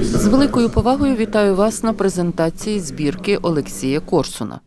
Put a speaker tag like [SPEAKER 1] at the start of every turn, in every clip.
[SPEAKER 1] З великою повагою вітаю вас на презентації збірки Олексія Корсуна.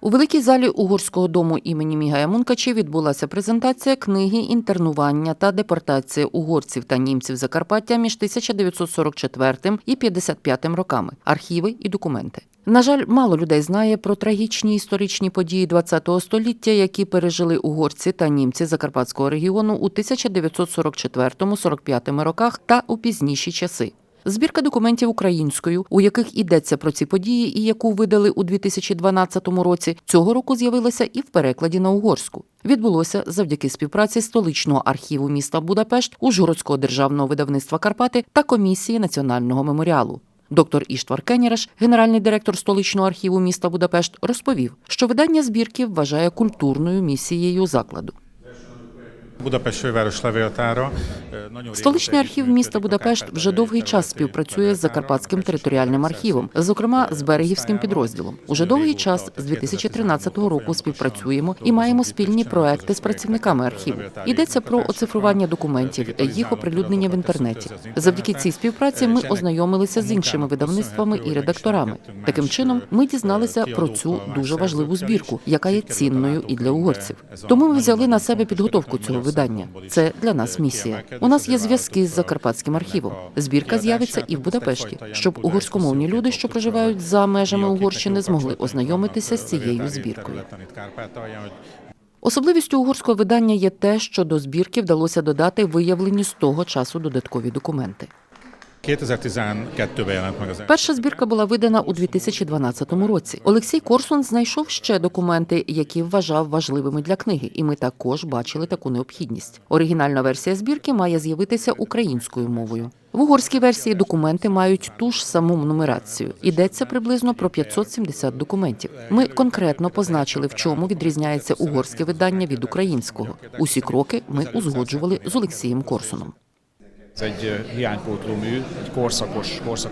[SPEAKER 1] У великій залі Угорського дому імені Мігая Мункачі відбулася презентація книги Інтернування та депортація угорців та німців Закарпаття між 1944 і 55 роками. Архіви і документи. На жаль, мало людей знає про трагічні історичні події ХХ століття, які пережили угорці та німці Закарпатського регіону у 1944-45 роках та у пізніші часи. Збірка документів українською, у яких йдеться про ці події, і яку видали у 2012 році, цього року з'явилася і в перекладі на угорську. Відбулося завдяки співпраці столичного архіву міста Будапешт, Ужгородського державного видавництва Карпати та комісії національного меморіалу. Доктор Іштвар Кенєреш, генеральний директор столичного архіву міста Будапешт, розповів, що видання збірки вважає культурною місією закладу. Столичний архів міста Будапешт вже довгий час співпрацює з Закарпатським територіальним архівом, зокрема з Берегівським підрозділом. Уже довгий час з 2013 року співпрацюємо і маємо спільні проекти з працівниками архіву. Йдеться про оцифрування документів, їх оприлюднення в інтернеті. Завдяки цій співпраці ми ознайомилися з іншими видавництвами і редакторами. Таким чином, ми дізналися про цю дуже важливу збірку, яка є цінною і для угорців. Тому ми взяли на себе підготовку цього видання. Це для нас місія. У нас є зв'язки з Закарпатським архівом. Збірка з'явиться і в Будапешті, щоб угорськомовні люди, що проживають за межами Угорщини, змогли ознайомитися з цією збіркою. Особливістю угорського видання є те, що до збірки вдалося додати виявлені з того часу додаткові документи.
[SPEAKER 2] 2012-ben jelent meg az.
[SPEAKER 1] Перша збірка була видана у 2012 році. Олексій Корсун знайшов ще документи, які вважав важливими для книги, і ми також бачили таку необхідність. Оригінальна версія збірки має з'явитися українською мовою. В угорській версії документи мають ту ж саму нумерацію. Йдеться приблизно про 570 документів. Ми конкретно позначили, в чому відрізняється угорське видання від українського. Усі кроки ми узгоджували з Олексієм Корсуном.
[SPEAKER 3] Ez egy.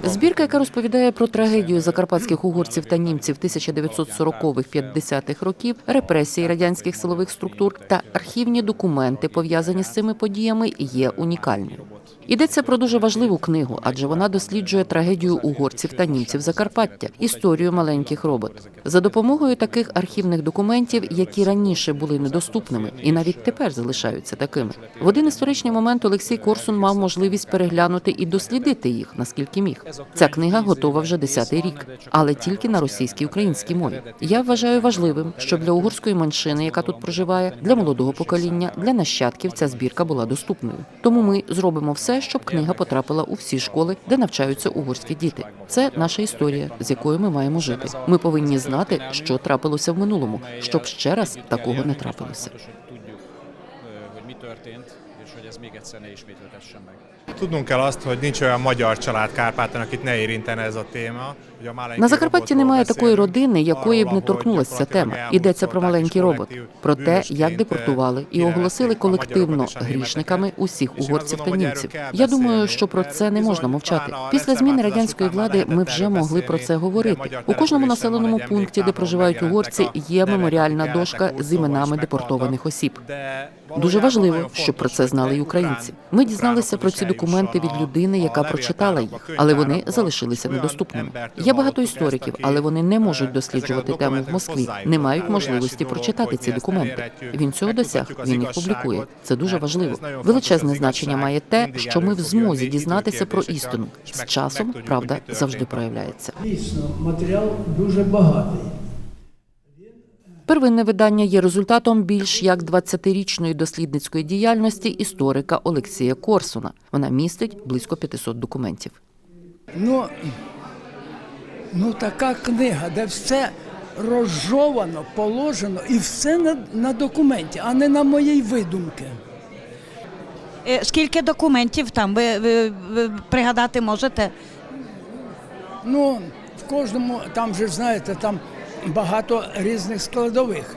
[SPEAKER 1] Збірка, яка розповідає про трагедію закарпатських угорців та німців 1940-50-х років, репресії радянських силових структур та архівні документи, пов'язані з цими подіями, є унікальною. Йдеться про дуже важливу книгу, адже вона досліджує трагедію угорців та німців Закарпаття, історію маленьких робот. За допомогою таких архівних документів, які раніше були недоступними, і навіть тепер залишаються такими. В один історичний момент Олексій Корсун мав можливість переглянути і дослідити їх, наскільки міг. Ця книга готова вже десятий рік, але тільки на російській українській мові. Я вважаю важливим, щоб для угорської меншини, яка тут проживає, для молодого покоління, для нащадків ця збірка була доступною. Тому ми зробимо все, щоб книга потрапила у всі школи, де навчаються угорські діти. Це наша історія, з якою ми маємо жити. Ми повинні знати, що трапилося в минулому, щоб ще раз такого не трапилося.
[SPEAKER 3] Hogy ez még egyszer ne ismétlődhessen meg.
[SPEAKER 4] Tudnunk kell azt, hogy nincs olyan magyar család Kárpáton, akit ne érintene ez a téma.
[SPEAKER 1] На Закарпатті немає такої родини, якої б не торкнулася ця тема. Йдеться про маленький робот, про те, як депортували і оголосили
[SPEAKER 4] a
[SPEAKER 1] колективно грішниками усіх угорців та німців. Я думаю, що про це не можна мовчати. Після зміни радянської влади ми вже могли про це говорити. У кожному населеному пункті, де проживають угорці, є меморіальна дошка з іменами депортованих осіб. Дуже важливо, щоб про це
[SPEAKER 4] hogy
[SPEAKER 1] знали й українці. Ми дізналися про ці документи від людини, яка прочитала їх, але вони залишилися недоступними. Є багато істориків, але вони не можуть досліджувати тему в Москві, не мають можливості прочитати ці документи. Він цього досяг, він їх публікує. Це дуже важливо. Величезне значення має те, що ми в змозі дізнатися про істину. З часом правда завжди проявляється.
[SPEAKER 5] Дійсно, матеріал дуже багатий.
[SPEAKER 1] Первинне видання є результатом більш як 20-річної дослідницької діяльності історика Олексія Корсуна. Вона містить близько 500 документів.
[SPEAKER 5] Ну, ну така книга, де все розжовано, положено і все на, на документі, а не на моїй видумки.
[SPEAKER 6] Е, Скільки документів там ви, ви, ви пригадати можете?
[SPEAKER 5] Ну, в кожному, там же знаєте, там багато різних складових.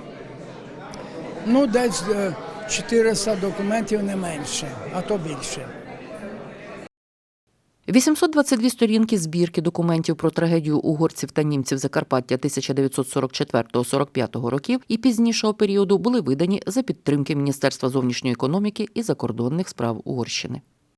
[SPEAKER 5] Ну, десь е, 400 документів не менше, а то більше.
[SPEAKER 1] 822 сторінки збірки документів про трагедію угорців та німців Закарпаття 1944-45 років і пізнішого періоду були видані за підтримки Міністерства зовнішньої економіки і закордонних справ Угорщини.